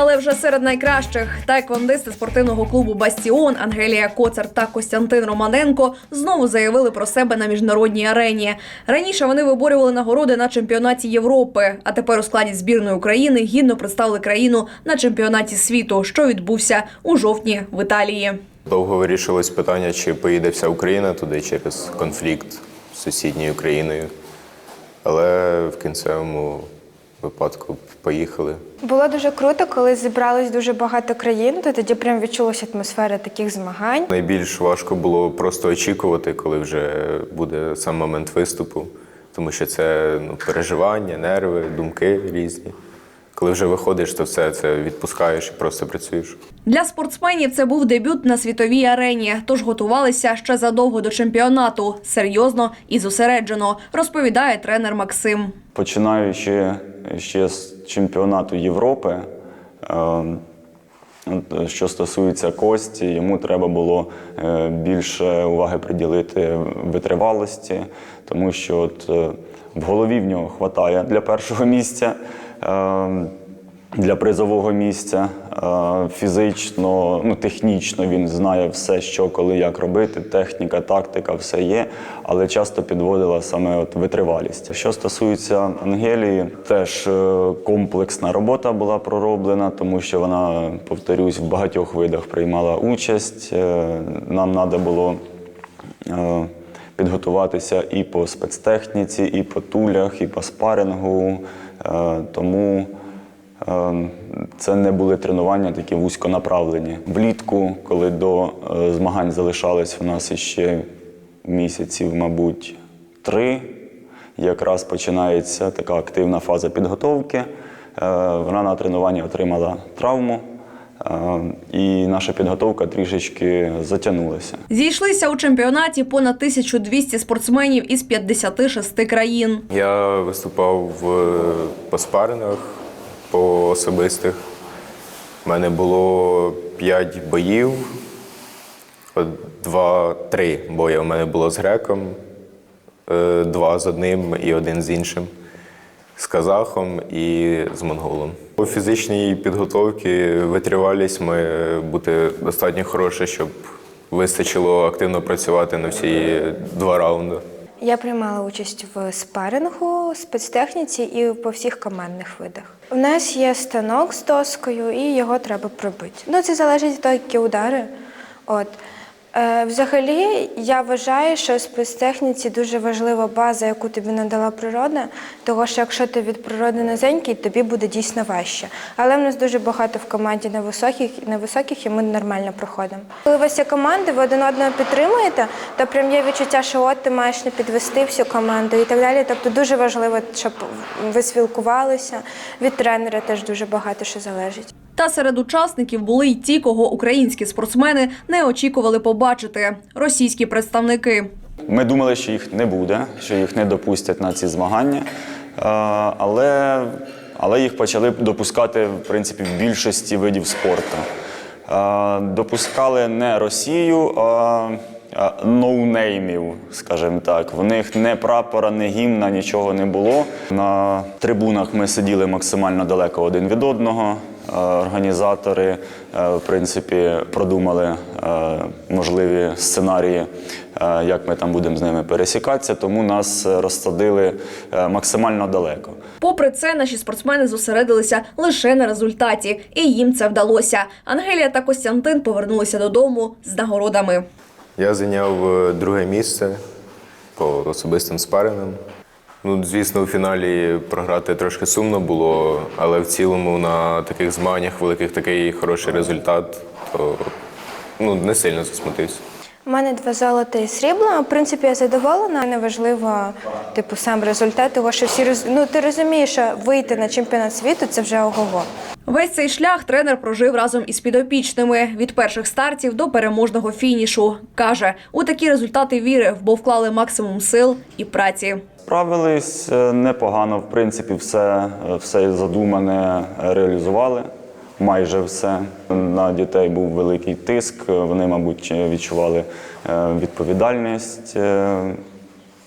Але вже серед найкращих. Тайквондисти спортивного клубу Бастіон Ангелія Коцар та Костянтин Романенко знову заявили про себе на міжнародній арені. Раніше вони виборювали нагороди на чемпіонаті Європи, а тепер у складі збірної України гідно представили країну на чемпіонаті світу, що відбувся у жовтні в Італії. Довго вирішилось питання, чи поїде вся Україна туди через конфлікт з сусідньою країною. Але в кінцевому випадку поїхали. Було дуже круто, коли зібралось дуже багато країн, то тоді прям відчулася атмосфера таких змагань. Найбільш важко було просто очікувати, коли вже буде сам момент виступу, тому що це ну, переживання, нерви, думки різні. Коли вже виходиш, то все це відпускаєш і просто працюєш. Для спортсменів це був дебют на світовій арені, тож готувалися ще задовго до чемпіонату. Серйозно і зосереджено, розповідає тренер Максим. Починаючи ще з чемпіонату Європи, е, що стосується Кості, йому треба було е, більше уваги приділити витривалості, тому що от, е, в голові в нього вистачає для першого місця. Для призового місця Е, фізично, ну технічно він знає все, що коли як робити. Техніка, тактика, все є, але часто підводила саме от витривалість. Що стосується Ангелії, теж е, комплексна робота була пророблена, тому що вона, повторюсь, в багатьох видах приймала участь. Е, Нам треба було підготуватися і по спецтехніці, і по тулях, і по спарингу. Тому Це не були тренування такі вузьконаправлені. Влітку, коли до е, змагань залишалось у нас іще місяців, мабуть, три, якраз починається така активна фаза підготовки. Е, Вона на тренуванні отримала травму, е, і наша підготовка трішечки затягнулася. Зійшлися у чемпіонаті понад 1200 спортсменів із 56 країн. Я виступав в по спаринах, по особистих. У мене було 5 боїв, два-три бої у мене було з греком, е, два з одним і один з іншим, з казахом і з монголом. У фізичній підготовці витривалість має бути достатньо хороша, щоб вистачило активно працювати на всі два раунди. Я приймала участь в спарингу, спецтехніці і по всіх командних видах. У нас є станок з доскою, і його треба пробити. Ну, це залежить від того, які удари. От. Е, взагалі, я вважаю, що спецтехніці дуже важлива база, яку тобі надала природа, тому що якщо ти від природи низенький, тобі буде дійсно важче. Але в нас дуже багато в команді невисоких, невисоких і ми нормально проходимо. Коли у вас є команда, ви один одного підтримуєте, то прям є відчуття, що от ти маєш не підвести всю команду і так далі. Тобто дуже важливо, щоб ви спілкувалися. Від тренера теж дуже багато що залежить. Та серед учасників були й ті, кого українські спортсмени не очікували побачити російські представники. Ми думали, що їх не буде, що їх не допустять на ці змагання, але, але їх почали допускати в принципі в більшості видів спорту. Допускали не Росію, а ноунеймів, скажімо так. В них не прапора, не гімна, нічого не було. На трибунах ми сиділи максимально далеко один від одного. Е, Організатори, е, в принципі, продумали е, можливі сценарії, як ми там будемо з ними пересікатися, тому нас розсадили максимально далеко. Попри це, наші спортсмени зосередилися лише на результаті, і їм це вдалося. Ангелія та Костянтин повернулися додому з нагородами. Я зайняв друге місце по особистим спарингам. Ну, звісно, у фіналі програти трошки сумно було, але в цілому на таких змаганнях великих такий хороший результат, то ну, не сильно засмутився. У мене два золота і срібла. В принципі, я задоволена. Неважливо, типу, сам результат, того, що всі роз... ну, ти розумієш, що вийти на чемпіонат світу це вже ого-го. Весь цей шлях тренер прожив разом із підопічними від перших стартів до переможного фінішу. каже, у такі результати вірив, бо вклали максимум сил і праці. Справились е, непогано, в принципі, все, е, все задумане реалізували. Майже все. На дітей був великий тиск. Вони, мабуть, відчували е, відповідальність. Е,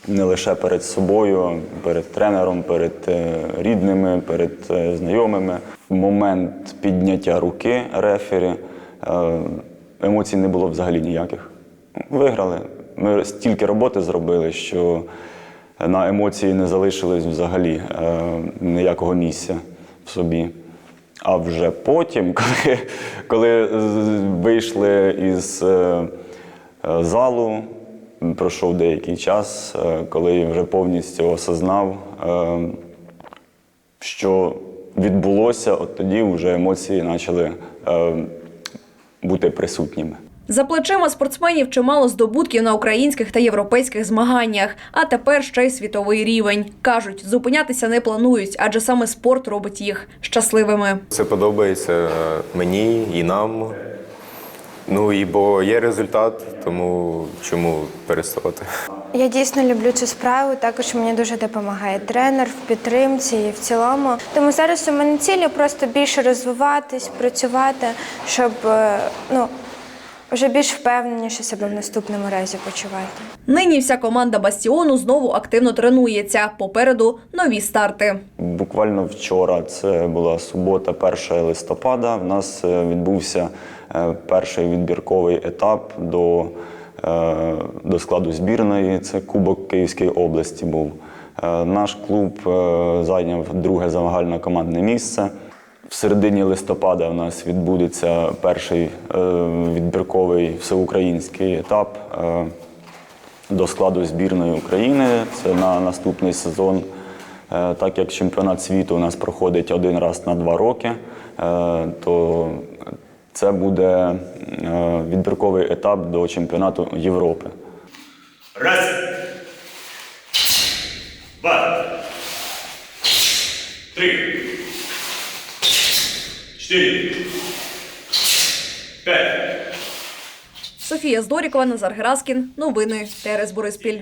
не лише перед собою, перед тренером, перед е, рідними, перед знайомими. Момент підняття руки рефері емоцій не було взагалі ніяких. Виграли. Ми стільки роботи зробили, що на емоції не залишилось взагалі е, ніякого місця в собі. А вже потім, коли, коли вийшли із е, залу, пройшов деякий час, е, коли я вже повністю осознав, е, що відбулося, от тоді вже емоції почали бути присутніми. За плечима спортсменів чимало здобутків на українських та європейських змаганнях, а тепер ще й світовий рівень. кажуть, зупинятися не планують, адже саме спорт робить їх щасливими. Це подобається мені і нам. Ну і бо є результат, тому чому переставати? Я дійсно люблю цю справу. Також мені дуже допомагає тренер в підтримці і в цілому. Тому зараз у мене цілі просто більше розвиватись, працювати, щоб е, ну вже більш впевненіше себе в наступному разі почувати. Нині вся команда Бастіону знову активно тренується. Попереду нові старти. Буквально вчора, це була субота, 1 листопада. В нас е, відбувся е, перший відбірковий етап до, е, до складу збірної. Це Кубок Київської області був. Наш клуб зайняв друге загальне командне місце. В середині листопада у нас відбудеться перший е, відбірковий всеукраїнський етап. е, до складу збірної України. Це на наступний сезон. Е, Так як чемпіонат світу у нас проходить один раз на два роки, то це буде відбірковий етап до чемпіонату Європи. Раз. 4, 5. Софія Здорікова, Назар Гераскін. Новини Терес Бориспіль.